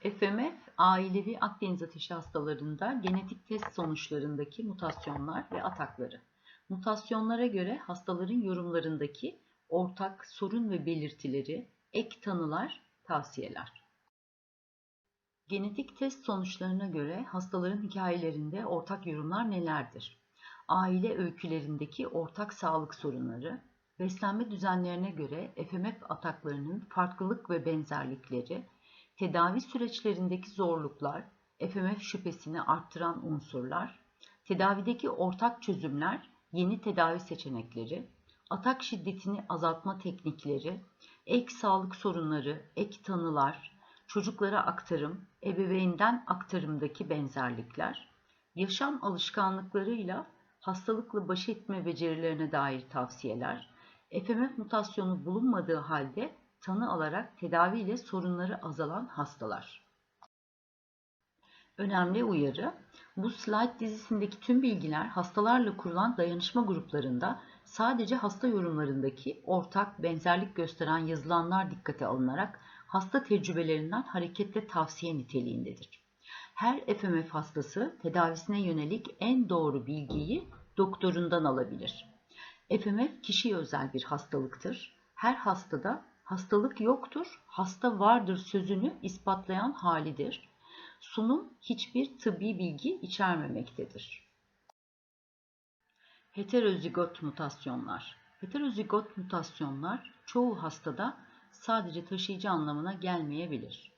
FMF, ailevi Akdeniz ateşi hastalarında genetik test sonuçlarındaki mutasyonlar ve atakları. Mutasyonlara göre hastaların yorumlarındaki ortak sorun ve belirtileri, ek tanılar, tavsiyeler. Genetik test sonuçlarına göre hastaların hikayelerinde ortak yorumlar nelerdir? Aile öykülerindeki ortak sağlık sorunları, beslenme düzenlerine göre FMF ataklarının farklılık ve benzerlikleri, tedavi süreçlerindeki zorluklar, FMF şüphesini arttıran unsurlar, tedavideki ortak çözümler, yeni tedavi seçenekleri, atak şiddetini azaltma teknikleri, ek sağlık sorunları, ek tanılar, çocuklara aktarım, ebeveynden aktarımdaki benzerlikler, yaşam alışkanlıklarıyla hastalıkla baş etme becerilerine dair tavsiyeler, FMF mutasyonu bulunmadığı halde tanı alarak tedaviyle sorunları azalan hastalar. Önemli uyarı, bu slide dizisindeki tüm bilgiler hastalarla kurulan dayanışma gruplarında sadece hasta yorumlarındaki ortak benzerlik gösteren yazılanlar dikkate alınarak hasta tecrübelerinden hareketle tavsiye niteliğindedir. Her FMF hastası tedavisine yönelik en doğru bilgiyi doktorundan alabilir. FMF kişiye özel bir hastalıktır. Her hastada hastalık yoktur, hasta vardır sözünü ispatlayan halidir. Sunum hiçbir tıbbi bilgi içermemektedir. Heterozigot mutasyonlar. Heterozigot mutasyonlar çoğu hastada sadece taşıyıcı anlamına gelmeyebilir.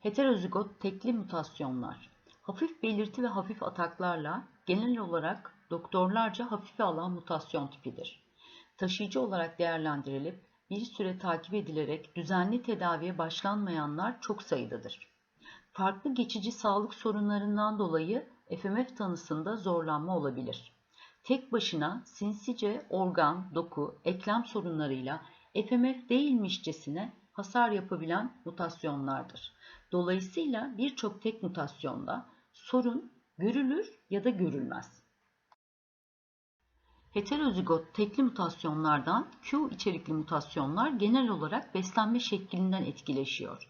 Heterozigot tekli mutasyonlar. Hafif belirti ve hafif ataklarla genel olarak doktorlarca hafife alan mutasyon tipidir. Taşıyıcı olarak değerlendirilip bir süre takip edilerek düzenli tedaviye başlanmayanlar çok sayıdadır. Farklı geçici sağlık sorunlarından dolayı FMF tanısında zorlanma olabilir. Tek başına sinsice organ, doku, eklem sorunlarıyla FMF değilmişçesine hasar yapabilen mutasyonlardır. Dolayısıyla birçok tek mutasyonda sorun görülür ya da görülmez. Heterozigot tekli mutasyonlardan Q içerikli mutasyonlar genel olarak beslenme şeklinden etkileşiyor.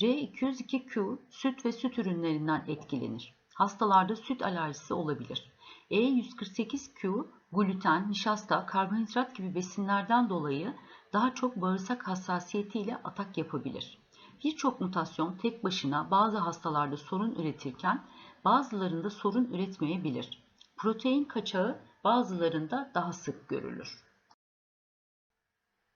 R202Q süt ve süt ürünlerinden etkilenir. Hastalarda süt alerjisi olabilir. E148Q gluten, nişasta, karbonhidrat gibi besinlerden dolayı daha çok bağırsak hassasiyetiyle atak yapabilir. Birçok mutasyon tek başına bazı hastalarda sorun üretirken bazılarında sorun üretmeyebilir. Protein kaçağı bazılarında daha sık görülür.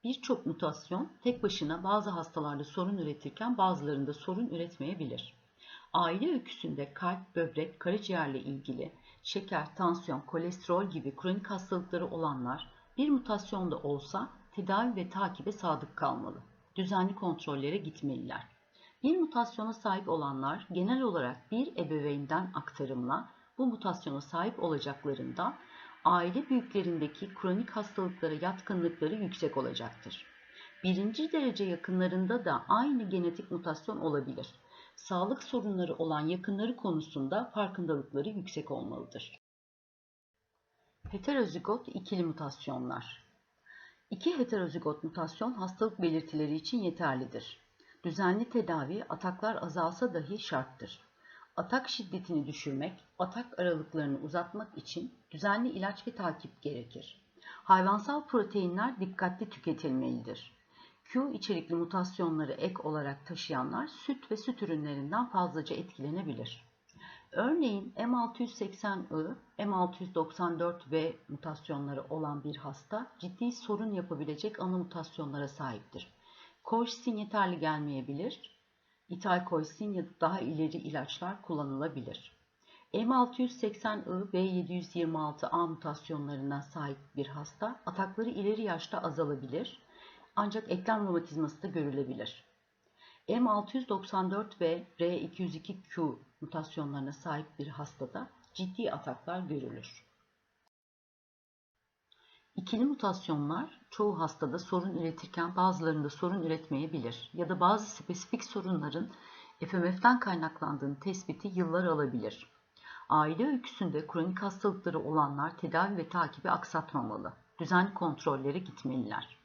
Birçok mutasyon tek başına bazı hastalarda sorun üretirken bazılarında sorun üretmeyebilir. Aile öyküsünde kalp, böbrek, karaciğerle ilgili şeker, tansiyon, kolesterol gibi kronik hastalıkları olanlar bir mutasyon da olsa tedavi ve takibe sadık kalmalı. Düzenli kontrollere gitmeliler. Bir mutasyona sahip olanlar genel olarak bir ebeveynden aktarımla bu mutasyona sahip olacaklarında aile büyüklerindeki kronik hastalıklara yatkınlıkları yüksek olacaktır. Birinci derece yakınlarında da aynı genetik mutasyon olabilir. Sağlık sorunları olan yakınları konusunda farkındalıkları yüksek olmalıdır. Heterozigot ikili mutasyonlar İki heterozigot mutasyon hastalık belirtileri için yeterlidir. Düzenli tedavi ataklar azalsa dahi şarttır. Atak şiddetini düşürmek, atak aralıklarını uzatmak için düzenli ilaç ve takip gerekir. Hayvansal proteinler dikkatli tüketilmelidir. Q içerikli mutasyonları ek olarak taşıyanlar süt ve süt ürünlerinden fazlaca etkilenebilir. Örneğin M680I, M694V mutasyonları olan bir hasta ciddi sorun yapabilecek ana mutasyonlara sahiptir. Kolşisin yeterli gelmeyebilir. İtalkolsin ya da daha ileri ilaçlar kullanılabilir. M680I ve 726A mutasyonlarına sahip bir hasta atakları ileri yaşta azalabilir ancak eklem romatizması da görülebilir. M694 ve R202Q mutasyonlarına sahip bir hastada ciddi ataklar görülür. İkili mutasyonlar çoğu hastada sorun üretirken bazılarında sorun üretmeyebilir ya da bazı spesifik sorunların FMF'den kaynaklandığını tespiti yıllar alabilir. Aile öyküsünde kronik hastalıkları olanlar tedavi ve takibi aksatmamalı. Düzenli kontrollere gitmeliler.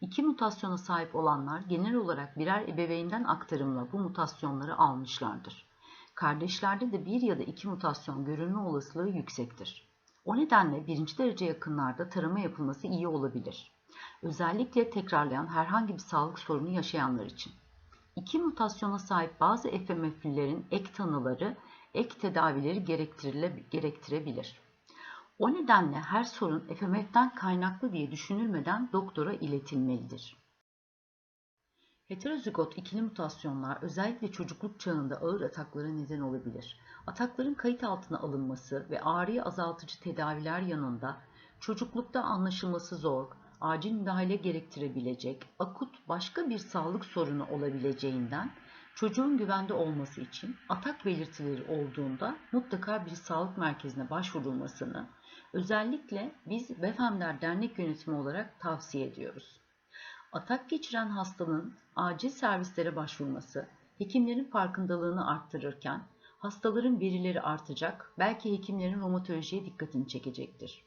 İki mutasyona sahip olanlar genel olarak birer ebeveynden aktarımla bu mutasyonları almışlardır. Kardeşlerde de bir ya da iki mutasyon görülme olasılığı yüksektir. O nedenle birinci derece yakınlarda tarama yapılması iyi olabilir. Özellikle tekrarlayan herhangi bir sağlık sorunu yaşayanlar için. İki mutasyona sahip bazı FMF'lilerin ek tanıları, ek tedavileri gerektirebilir. O nedenle her sorun FMF'den kaynaklı diye düşünülmeden doktora iletilmelidir. Heterozigot ikili mutasyonlar özellikle çocukluk çağında ağır ataklara neden olabilir. Atakların kayıt altına alınması ve ağrıyı azaltıcı tedaviler yanında çocuklukta anlaşılması zor, acil müdahale gerektirebilecek, akut başka bir sağlık sorunu olabileceğinden çocuğun güvende olması için atak belirtileri olduğunda mutlaka bir sağlık merkezine başvurulmasını özellikle biz Befemler Dernek Yönetimi olarak tavsiye ediyoruz. Atak geçiren hastanın acil servislere başvurması, hekimlerin farkındalığını arttırırken hastaların verileri artacak, belki hekimlerin romatolojiye dikkatini çekecektir.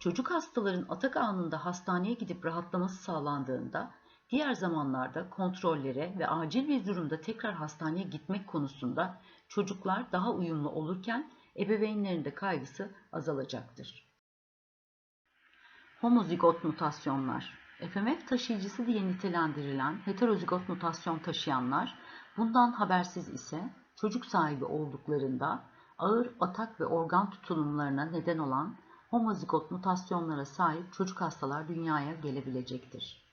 Çocuk hastaların atak anında hastaneye gidip rahatlaması sağlandığında diğer zamanlarda kontrollere ve acil bir durumda tekrar hastaneye gitmek konusunda çocuklar daha uyumlu olurken ebeveynlerin de kaygısı azalacaktır. Homozigot mutasyonlar FMF taşıyıcısı diye nitelendirilen heterozigot mutasyon taşıyanlar bundan habersiz ise çocuk sahibi olduklarında ağır atak ve organ tutulumlarına neden olan homozigot mutasyonlara sahip çocuk hastalar dünyaya gelebilecektir.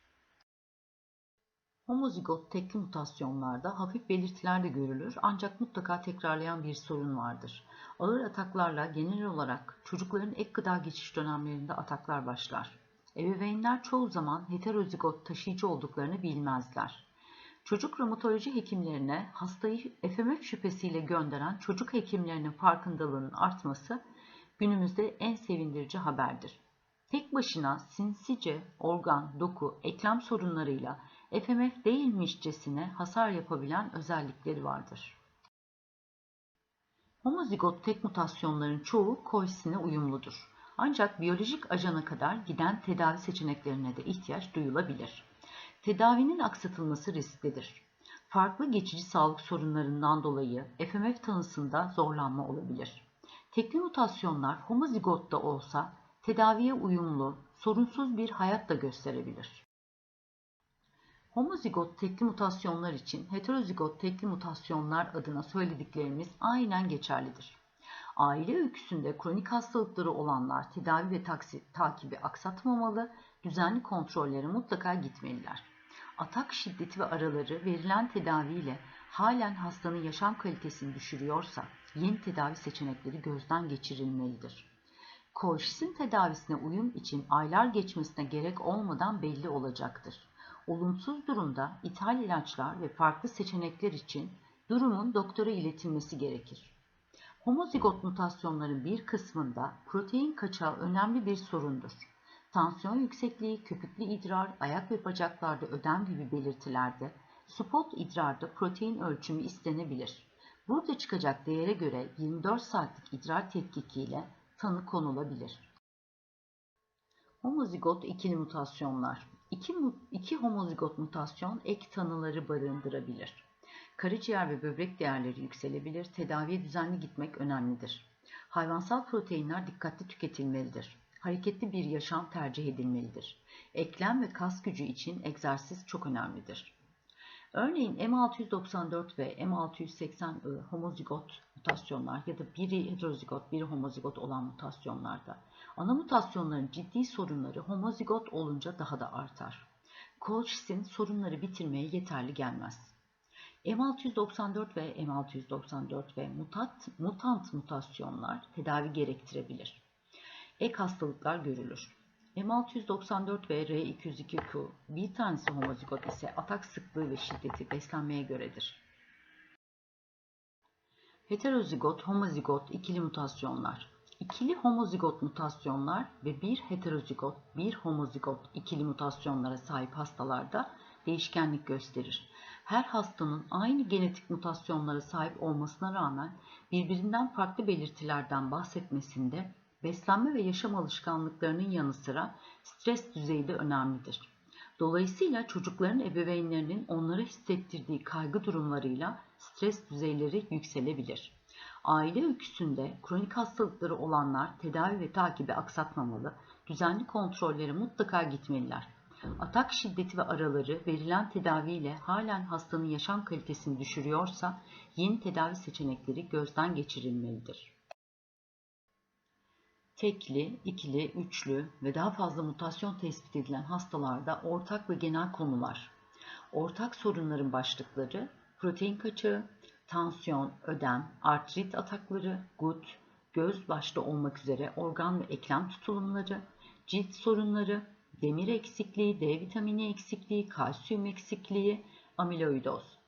Homozigot tekli mutasyonlarda hafif belirtiler de görülür ancak mutlaka tekrarlayan bir sorun vardır. Ağır ataklarla genel olarak çocukların ek gıda geçiş dönemlerinde ataklar başlar. Ebeveynler çoğu zaman heterozigot taşıyıcı olduklarını bilmezler. Çocuk romatoloji hekimlerine hastayı FMF şüphesiyle gönderen çocuk hekimlerinin farkındalığının artması günümüzde en sevindirici haberdir. Tek başına sinsice organ, doku, eklem sorunlarıyla FMF değilmişçesine hasar yapabilen özellikleri vardır. Homozigot tek mutasyonların çoğu koisine uyumludur. Ancak biyolojik ajana kadar giden tedavi seçeneklerine de ihtiyaç duyulabilir. Tedavinin aksatılması risklidir. Farklı geçici sağlık sorunlarından dolayı FMF tanısında zorlanma olabilir. Tekli mutasyonlar homozigotta olsa tedaviye uyumlu, sorunsuz bir hayat da gösterebilir. Homozigot tekli mutasyonlar için heterozigot tekli mutasyonlar adına söylediklerimiz aynen geçerlidir. Aile öyküsünde kronik hastalıkları olanlar tedavi ve taksi, takibi aksatmamalı, düzenli kontrollere mutlaka gitmeliler. Atak şiddeti ve araları verilen tedaviyle halen hastanın yaşam kalitesini düşürüyorsa yeni tedavi seçenekleri gözden geçirilmelidir. Kolşisin tedavisine uyum için aylar geçmesine gerek olmadan belli olacaktır. Olumsuz durumda ithal ilaçlar ve farklı seçenekler için durumun doktora iletilmesi gerekir. Homozigot mutasyonların bir kısmında protein kaçağı önemli bir sorundur. Tansiyon yüksekliği, köpüklü idrar, ayak ve bacaklarda ödem gibi belirtilerde spot idrarda protein ölçümü istenebilir. Burada çıkacak değere göre 24 saatlik idrar tetkikiyle tanı konulabilir. Homozigot ikili mutasyonlar. İki, iki homozigot mutasyon ek tanıları barındırabilir. Karaciğer ve böbrek değerleri yükselebilir, tedaviye düzenli gitmek önemlidir. Hayvansal proteinler dikkatli tüketilmelidir. Hareketli bir yaşam tercih edilmelidir. Eklem ve kas gücü için egzersiz çok önemlidir. Örneğin M694 ve M680I homozigot mutasyonlar ya da biri heterozigot, biri homozigot olan mutasyonlarda ana mutasyonların ciddi sorunları homozigot olunca daha da artar. Colchic'in sorunları bitirmeye yeterli gelmez. M694 ve M694 ve mutant, mutant mutasyonlar tedavi gerektirebilir. Ek hastalıklar görülür. M694 ve R202Q bir tanesi homozigot ise atak sıklığı ve şiddeti beslenmeye göredir. Heterozigot, homozigot, ikili mutasyonlar. İkili homozigot mutasyonlar ve bir heterozigot, bir homozigot ikili mutasyonlara sahip hastalarda değişkenlik gösterir her hastanın aynı genetik mutasyonlara sahip olmasına rağmen birbirinden farklı belirtilerden bahsetmesinde beslenme ve yaşam alışkanlıklarının yanı sıra stres düzeyi de önemlidir. Dolayısıyla çocukların ebeveynlerinin onlara hissettirdiği kaygı durumlarıyla stres düzeyleri yükselebilir. Aile öyküsünde kronik hastalıkları olanlar tedavi ve takibi aksatmamalı, düzenli kontrollere mutlaka gitmeliler. Atak şiddeti ve araları verilen tedaviyle halen hastanın yaşam kalitesini düşürüyorsa yeni tedavi seçenekleri gözden geçirilmelidir. Tekli, ikili, üçlü ve daha fazla mutasyon tespit edilen hastalarda ortak ve genel konular. Ortak sorunların başlıkları protein kaçağı, tansiyon, ödem, artrit atakları, gut, göz başta olmak üzere organ ve eklem tutulumları, cilt sorunları, demir eksikliği, D vitamini eksikliği, kalsiyum eksikliği, amiloidoz.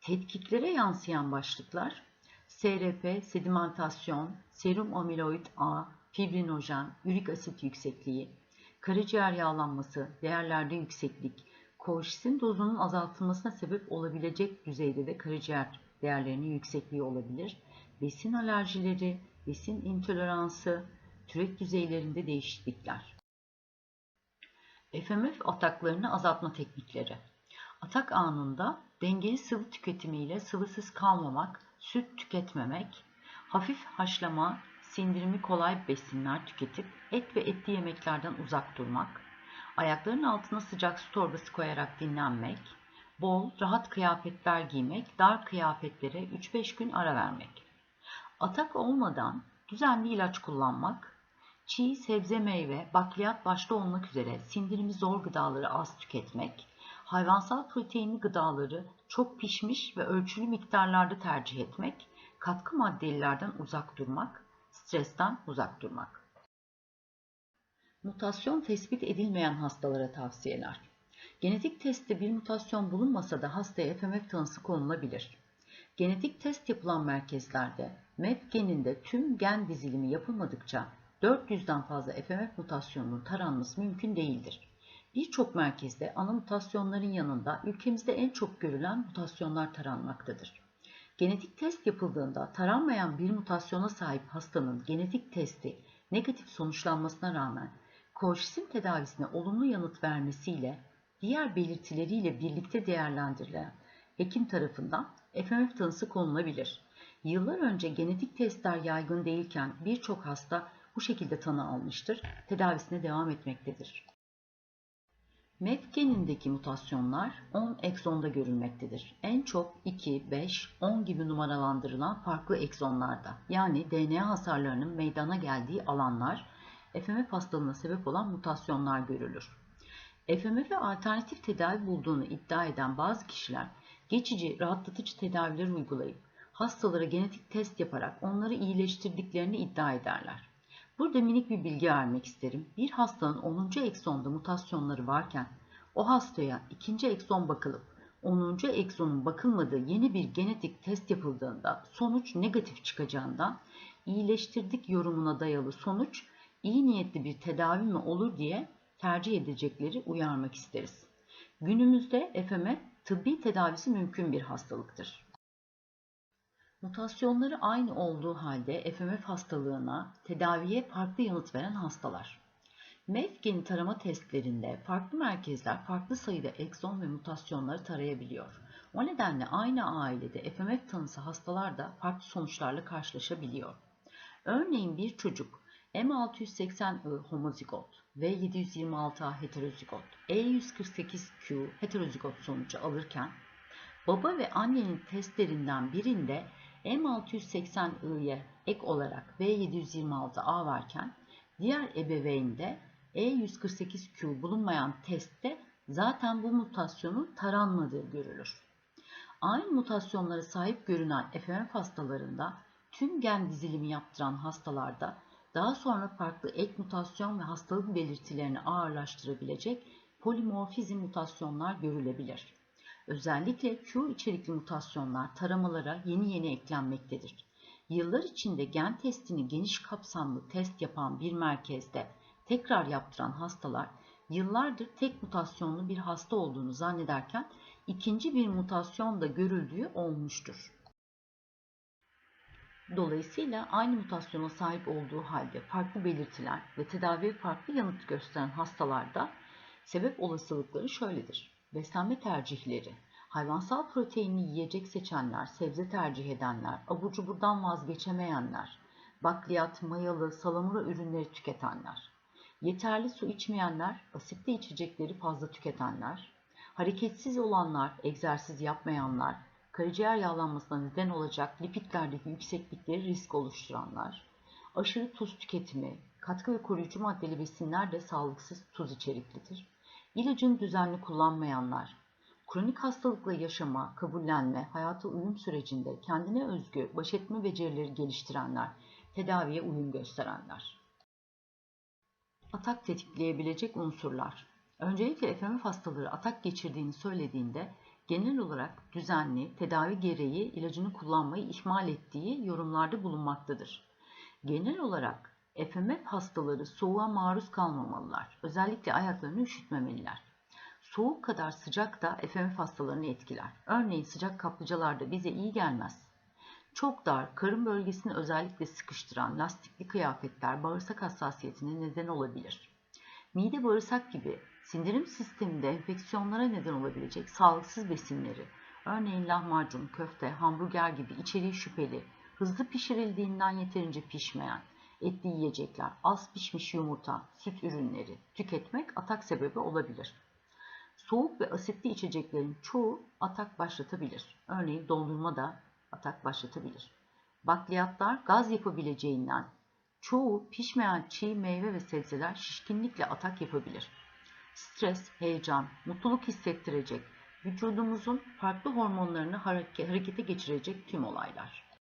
Tetkiklere yansıyan başlıklar SRP, sedimentasyon, serum amiloid A, fibrinojen, ürik asit yüksekliği, karaciğer yağlanması, değerlerde yükseklik, koşisin dozunun azaltılmasına sebep olabilecek düzeyde de karaciğer değerlerinin yüksekliği olabilir. Besin alerjileri, besin intoleransı, türek düzeylerinde değişiklikler. FMF ataklarını azaltma teknikleri. Atak anında dengeli sıvı tüketimiyle sıvısız kalmamak, süt tüketmemek, hafif haşlama, sindirimi kolay besinler tüketip et ve etli yemeklerden uzak durmak, ayakların altına sıcak su torbası koyarak dinlenmek, bol, rahat kıyafetler giymek, dar kıyafetlere 3-5 gün ara vermek. Atak olmadan düzenli ilaç kullanmak, çiğ, sebze, meyve, bakliyat başta olmak üzere sindirimi zor gıdaları az tüketmek, hayvansal proteinli gıdaları çok pişmiş ve ölçülü miktarlarda tercih etmek, katkı maddelilerden uzak durmak, stresten uzak durmak. Mutasyon tespit edilmeyen hastalara tavsiyeler. Genetik testte bir mutasyon bulunmasa da hastaya FMF tanısı konulabilir. Genetik test yapılan merkezlerde MEF geninde tüm gen dizilimi yapılmadıkça 400'den fazla FMF mutasyonunun taranması mümkün değildir. Birçok merkezde ana mutasyonların yanında ülkemizde en çok görülen mutasyonlar taranmaktadır. Genetik test yapıldığında taranmayan bir mutasyona sahip hastanın genetik testi negatif sonuçlanmasına rağmen koşisin tedavisine olumlu yanıt vermesiyle diğer belirtileriyle birlikte değerlendirilen hekim tarafından FMF tanısı konulabilir. Yıllar önce genetik testler yaygın değilken birçok hasta bu şekilde tanı almıştır, tedavisine devam etmektedir. MEF genindeki mutasyonlar 10 eksonda görülmektedir. En çok 2, 5, 10 gibi numaralandırılan farklı eksonlarda yani DNA hasarlarının meydana geldiği alanlar FMF hastalığına sebep olan mutasyonlar görülür. FMF'e alternatif tedavi bulduğunu iddia eden bazı kişiler geçici rahatlatıcı tedaviler uygulayıp hastalara genetik test yaparak onları iyileştirdiklerini iddia ederler. Burada minik bir bilgi vermek isterim. Bir hastanın 10. eksonda mutasyonları varken o hastaya ikinci ekson bakılıp 10. eksonun bakılmadığı yeni bir genetik test yapıldığında sonuç negatif çıkacağından iyileştirdik yorumuna dayalı sonuç iyi niyetli bir tedavi mi olur diye tercih edecekleri uyarmak isteriz. Günümüzde FME tıbbi tedavisi mümkün bir hastalıktır. Mutasyonları aynı olduğu halde FMF hastalığına tedaviye farklı yanıt veren hastalar. MEF geni tarama testlerinde farklı merkezler farklı sayıda ekson ve mutasyonları tarayabiliyor. O nedenle aynı ailede FMF tanısı hastalar da farklı sonuçlarla karşılaşabiliyor. Örneğin bir çocuk M680I homozigot V726A heterozigot E148Q heterozigot sonucu alırken baba ve annenin testlerinden birinde M680I'ye ek olarak V726A varken diğer ebeveynde E148Q bulunmayan testte zaten bu mutasyonun taranmadığı görülür. Aynı mutasyonlara sahip görünen FMF hastalarında tüm gen dizilimi yaptıran hastalarda daha sonra farklı ek mutasyon ve hastalık belirtilerini ağırlaştırabilecek polimorfizm mutasyonlar görülebilir. Özellikle Q içerikli mutasyonlar taramalara yeni yeni eklenmektedir. Yıllar içinde gen testini geniş kapsamlı test yapan bir merkezde tekrar yaptıran hastalar yıllardır tek mutasyonlu bir hasta olduğunu zannederken ikinci bir mutasyon da görüldüğü olmuştur. Dolayısıyla aynı mutasyona sahip olduğu halde farklı belirtiler ve tedaviye farklı yanıt gösteren hastalarda Sebep olasılıkları şöyledir. Beslenme tercihleri. Hayvansal proteinli yiyecek seçenler, sebze tercih edenler, abur cuburdan vazgeçemeyenler, bakliyat, mayalı, salamura ürünleri tüketenler, yeterli su içmeyenler, asitli içecekleri fazla tüketenler, hareketsiz olanlar, egzersiz yapmayanlar, karaciğer yağlanmasına neden olacak lipidlerdeki yükseklikleri risk oluşturanlar, aşırı tuz tüketimi, katkı ve koruyucu maddeli besinler de sağlıksız tuz içeriklidir. İlacını düzenli kullanmayanlar, kronik hastalıkla yaşama, kabullenme, hayata uyum sürecinde kendine özgü baş etme becerileri geliştirenler, tedaviye uyum gösterenler. Atak tetikleyebilecek unsurlar. Öncelikle FMF hastaları atak geçirdiğini söylediğinde genel olarak düzenli, tedavi gereği ilacını kullanmayı ihmal ettiği yorumlarda bulunmaktadır. Genel olarak FMF hastaları soğuğa maruz kalmamalılar. Özellikle ayaklarını üşütmemeliler. Soğuk kadar sıcak da FMF hastalarını etkiler. Örneğin sıcak kaplıcalarda bize iyi gelmez. Çok dar, karın bölgesini özellikle sıkıştıran lastikli kıyafetler bağırsak hassasiyetine neden olabilir. Mide bağırsak gibi sindirim sisteminde enfeksiyonlara neden olabilecek sağlıksız besinleri, örneğin lahmacun, köfte, hamburger gibi içeriği şüpheli, hızlı pişirildiğinden yeterince pişmeyen, etli yiyecekler, az pişmiş yumurta, süt ürünleri tüketmek atak sebebi olabilir. Soğuk ve asitli içeceklerin çoğu atak başlatabilir. Örneğin dondurma da atak başlatabilir. Bakliyatlar gaz yapabileceğinden çoğu pişmeyen çiğ meyve ve sebzeler şişkinlikle atak yapabilir. Stres, heyecan, mutluluk hissettirecek, vücudumuzun farklı hormonlarını harekete geçirecek tüm olaylar.